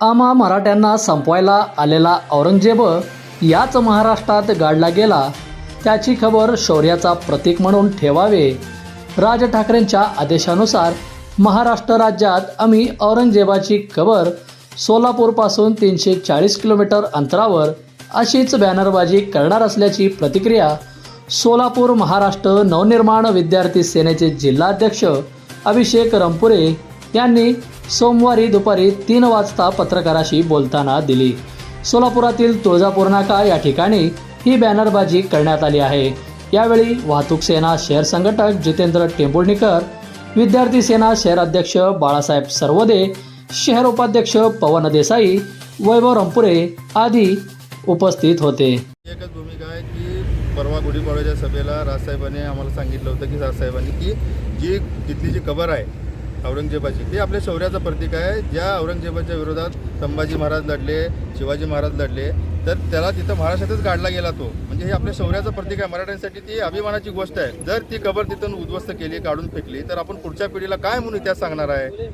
आम्हा मराठ्यांना संपवायला आलेला औरंगजेब याच महाराष्ट्रात गाडला गेला त्याची खबर शौर्याचा प्रतीक म्हणून ठेवावे. राज ठाकरेंच्या आदेशानुसार महाराष्ट्र राज्यात आम्ही औरंगजेबाची खबर सोलापूरपासून तीनशे चाळीस किलोमीटर अंतरावर अशीच बॅनरबाजी करणार असल्याची प्रतिक्रिया सोलापूर महाराष्ट्र नवनिर्माण विद्यार्थी सेनेचे जिल्हाध्यक्ष अभिषेक रंपुरे यांनी सोमवारी दुपारी तीन वाजता पत्रकाराशी बोलताना दिली. सोलापुरातील तुळजापूर नाका या ठिकाणी ही बॅनरबाजी करण्यात आली आहे. यावेळी वाहतूक सेना शहर संघटक जितेंद्र टेंभुर्णीकर विद्यार्थी सेना शहर अध्यक्ष बाळासाहेब सर्वदे शहर उपाध्यक्ष पवन देसाई वैभव रंपुरे आदी उपस्थित होते. एकच भूमिका आहे की परवा गुढीपाडव्याच्या सभेला राजसाहेबांनी आम्हाला सांगितलं होतं की राजसाहेबांनी की जी तिथली जी कबर आहे औरंगजेबाची. ती आपल्या शौर्याचं प्रतीक आहे. ज्या औरंगजेबाच्या विरोधात संभाजी महाराज लढले शिवाजी महाराज लढले तर त्याला तिथं महाराष्ट्रातच गाडला गेला तो. म्हणजे हे आपल्या शौर्याचं प्रतीक आहे. मराठ्यांसाठी ती अभिमानाची गोष्ट आहे. जर ती कबर तिथून उद्ध्वस्त केली काढून फेकली तर आपण पुढच्या पिढीला काय म्हणून इतिहास सांगणार आहे?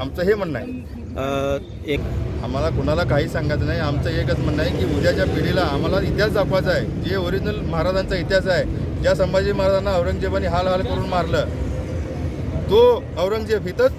आमचं हे म्हणणं आहे. एक आम्हाला कुणाला काही सांगायचं नाही. आमचं एकच म्हणणं आहे की उद्याच्या पिढीला आम्हाला इतिहास दाखवायचा आहे. जे ओरिजिनल महाराजांचा इतिहास आहे. ज्या संभाजी महाराजांना औरंगजेबाने हाल हाल करून मारलं तो औरंगजेब इथंच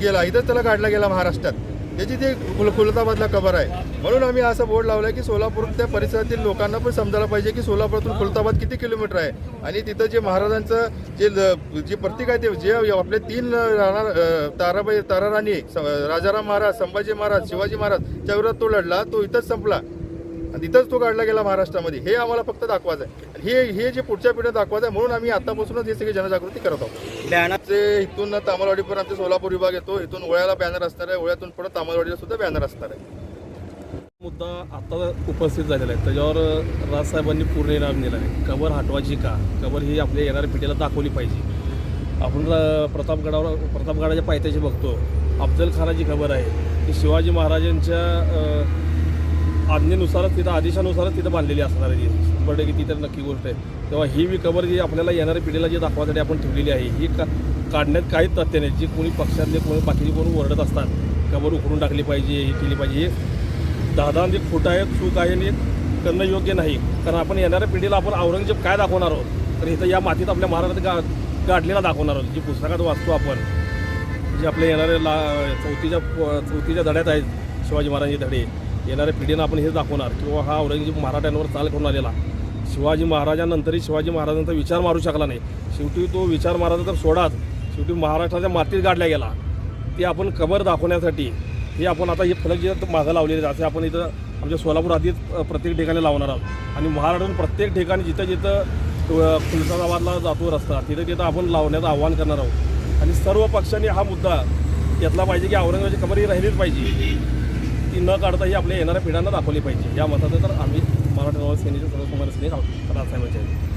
गेला इथंच त्याला काढला गेला महाराष्ट्रात. त्याची ती खुल खुलताबादला कबर आहे. म्हणून आम्ही असं बोर्ड लावला की सोलापूर त्या परिसरातील लोकांना पण समजायला पाहिजे की सोलापूरातून खुलताबाद किती किलोमीटर आहे. आणि तिथं जे महाराजांचं जे ल- जे प्रतीक आहे ते जे आपले तीन राहणार ताराबाई ताराराणी स- राजाराम महाराज संभाजी महाराज शिवाजी महाराज च्या विरोधात तो लढला तो इथंच संपला. आणि तिथंच तो काढला गेला महाराष्ट्रामध्ये. हे आम्हाला फक्त दाखवायचं आहे हे हे जे पुढच्या पिढ्या दाखवायचं आहे म्हणून आम्ही आतापासूनच हे सगळी जनजागृती करत आहोत. बॅनर ते इथून तामलवाडीपर्यंत आमचे सोलापूर विभाग येतो. इथून ओळ्याला बॅनर असणार आहे. ओळ्यातून पुढे तामलवाडीला सुद्धा बॅनर असणार आहे. मुद्दा आता उपस्थित झालेला आहे. त्याच्यावर राजसाहेबांनी पूर्ण इनाम दिला आहे. कबर हटवायची का? कबर ही आपल्या येणाऱ्या पिढीला दाखवली पाहिजे. आपण र- प्रतापगडावर प्रतापगडाच्या पायथ्याशी बघतो. अफजल खानाची खबर आहे की शिवाजी महाराजांच्या आज्ञेनुसारच तिथं आदेशानुसारच तिथं बांधलेली असणार आहे ती. की ती तर नक्की गोष्ट आहे. तेव्हा ही बी जी आपल्याला येणाऱ्या पिढीला जी दाखवासाठी आपण ठेवलेली आहे ही का काढण्यात काहीच तथ्य नाही. जी कोणी पक्षातले कोणी बाकीचे कोणी ओरडत असतात कबर उकरून टाकली पाहिजे हे केली पाहिजे हे दहा दहा खोटं आहे चूक आहे आणि करणं योग्य नाही. कारण आपण येणाऱ्या पिढीला आपण औरंगजेब काय दाखवणार आहोत? तर इथं या मातीत आपल्या महाराजात गा गाठलेला दाखवणार आहोत. जी पुस्तकात वाचतो आपण जे आपल्या येणाऱ्या ला चौथीच्या चौथीच्या धड्यात आहेत शिवाजी महाराजांचे धडे. येणाऱ्या पिढीनं आपण हेच दाखवणार किंवा हा औरंगजेब मराठ्यांवर चाल करून आलेला. शिवाजी महाराजांनंतरही शिवाजी महाराजांचा विचार मारू शकला नाही. शेवटी तो विचार मारायचा तर सोडाच. शेवटी महाराष्ट्राच्या मातीत गाडला गेला. ते आपण कबर दाखवण्यासाठी हे आपण आता हे फलक जे मागं लावलेले असे आपण इथं आमच्या सोलापूर आधीच प्रत्येक ठिकाणी लावणार आहोत. आणि महाराष्ट्रातून प्रत्येक ठिकाणी जिथं जिथं अ, खुलताबादला जातो रस्ता तिथं तिथं आपण लावण्याचं आव्हान करणार आहोत. आणि सर्व पक्षांनी हा मुद्दा घेतला पाहिजे की औरंगाबादची कबर ही राहिलीच पाहिजे. न काढता ही आपल्या येणाऱ्या पिढ्यांना दाखवली पाहिजे. या मताचं तर आम्ही मराठा नवसेनेचे सर्व समाज राजसाहेबांचे आहेत